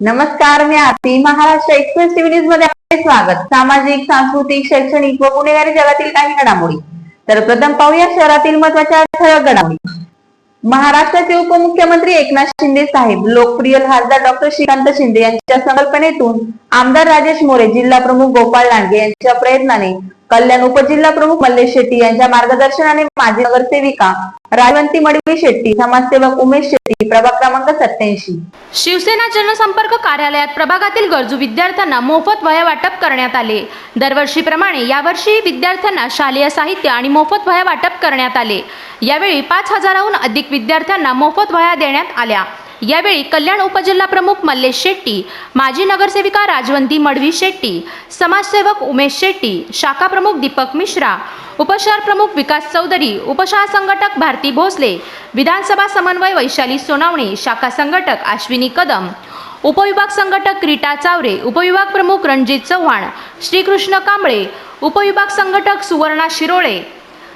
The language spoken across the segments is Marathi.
नमस्कार मी आरती महाराष्ट्र एक्सप्रेस टीव्ही न्यूजमध्ये आपले स्वागत. सामाजिक सांस्कृतिक शैक्षणिक व गुन्हेगारी जगातील काही घडामोडी. तर प्रथम पाहूया शहरातील महत्त्वाच्या ठळक घडामोडी. महाराष्ट्राचे उपमुख्यमंत्री एकनाथ शिंदे साहेब लोकप्रिय खासदार डॉक्टर श्रीकांत शिंदे यांच्या संकल्पनेतून आमदार राजेश मोरे जिल्हा प्रमुख गोपाळ लांडगे यांच्या प्रयत्नाने कल्याण उपजिल्हा प्रमुख मल्लेश शेट्टी यांच्या मार्गदर्शनाने माजी नगरसेविका राजवंती मडवी शेट्टी समाजसेवक उमेश शेट्टी प्रभाग क्रमांक सत्याऐंशी शिवसेना जनसंपर्क कार्यालयात प्रभागातील गरजू विद्यार्थ्यांना मोफत वह्या वाटप करण्यात आले. दरवर्षीप्रमाणे यावर्षी विद्यार्थ्यांना शालेय साहित्य आणि मोफत वह्या वाटप करण्यात आले. यावेळी पाच हजाराहून अधिक विद्यार्थ्यांना मोफत वह्या देण्यात आल्या. यावेळी कल्याण उपजिल्हा प्रमुख मल्लेश शेट्टी माजी नगरसेविका राजवंती मडवी शेट्टी समाजसेवक उमेश शेट्टी शाखा प्रमुख दीपक मिश्रा उपशहर प्रमुख विकास चौधरी उपशहर संघटक भारती भोसले विधानसभा समन्वय वैशाली सोनावणे शाखा संघटक अश्विनी कदम उपविभाग संघटक रीटा चावरे उपविभाग प्रमुख रणजित चव्हाण श्रीकृष्ण कांबळे उपविभाग संघटक सुवर्णा शिरोळे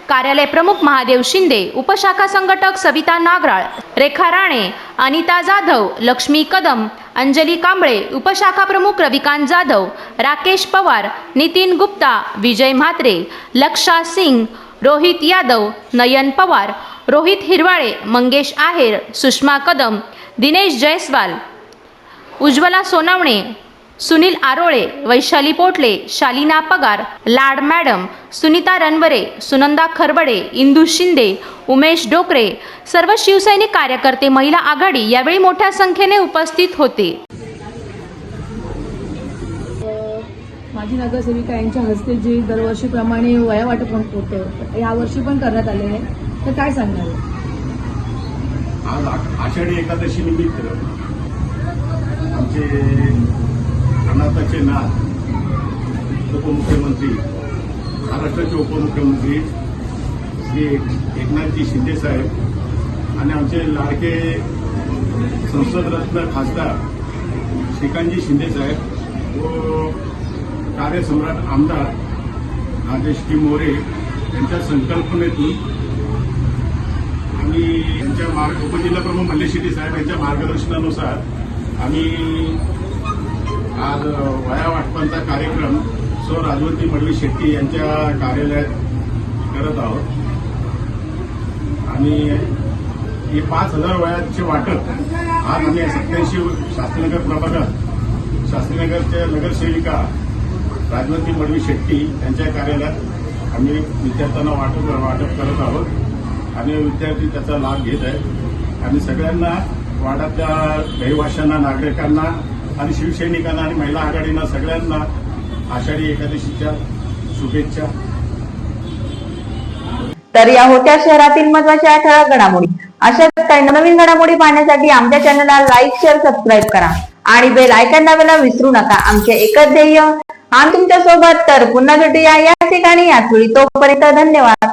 कार्यालय प्रमुख महादेव शिंदे उपशाखा संघटक सविता नागराळ रेखा राणे अनिता जाधव लक्ष्मी कदम अंजली कांबळे उपशाखा प्रमुख रविकांत जाधव राकेश पवार नितीन गुप्ता विजय म्हात्रे लक्षा सिंग रोहित यादव नयन पवार रोहित हिरवाळे मंगेश आहेर सुषमा कदम दिनेश जयस्वाल उज्ज्वला सोनावणे सुनील आरोळे वैशाली पोटले शालिना पगार लाड मॅडम सुनीता रनवरे सुनंदा खरबडे इंदू शिंदे उमेश डोकरे सर्व शिवसैनिक कार्यकर्ते महिला आघाडी यावेळी मोठ्या संख्येने उपस्थित होते. माजी नगरसेविका यांच्या हस्ते जे दरवर्षीप्रमाणे वया वाटप होत होतं यावर्षी पण करण्यात आले आहे. तर काय सांगणार? आज आषाढी एकादशी निमित्त आमचे अनाथाचे नाथ उपमुख्यमंत्री महाराष्ट्राचे उपमुख्यमंत्री श्री एकनाथजी शिंदे साहेब आणि आमचे लाडके संसदरत्न खासदार श्रीकांतजी शिंदे साहेब व कार्यसम्राट आमदार राजेशजी मोरे यांच्या संकल्पनेतून आम्ही यांच्या मार्ग उपजिल्हा मल्लेश शेट्टी साहेब यांच्या मार्गदर्शनानुसार आम्ही आज अ, वया वाटपांचा कार्यक्रम सौ राजवंती मडवी शेट्टी यांच्या कार्यालयात करत आहोत. आणि हे पाच हजार वयाचे वाटप आज आम्ही सत्याऐंशी शास्त्रीनगर प्रभागात शास्त्रीनगरच्या नगरसेविका राजवंती मडवी शेट्टी यांच्या कार्यालयात आम्ही विद्यार्थ्यांना वाटप वाटप करत आहोत. आणि विद्यार्थी त्याचा लाभ घेत आहेत. आणि सगळ्यांना वाड्यातल्या रहिवाशांना नागरिकांना आणि शिवसैनिकांना आणि महिला आघाडींना सगळ्यांना आषाढी एकादशीच्या शुभेच्छा. तर या होत्या शहरातील महत्त्वाच्या ठळक घडामोडी. अशाच काही नवीन घडामोडी पाहण्यासाठी आमच्या चॅनलला लाईक शेअर सबस्क्राईब करा. आणि बेल आयकॉन दाबायला विसरू नका. आमचे एकच ध्येय आम्ही तुमच्यासोबत तर पुन्हा भेटूया या ठिकाणी. याच वेळी तोपर्यंत धन्यवाद.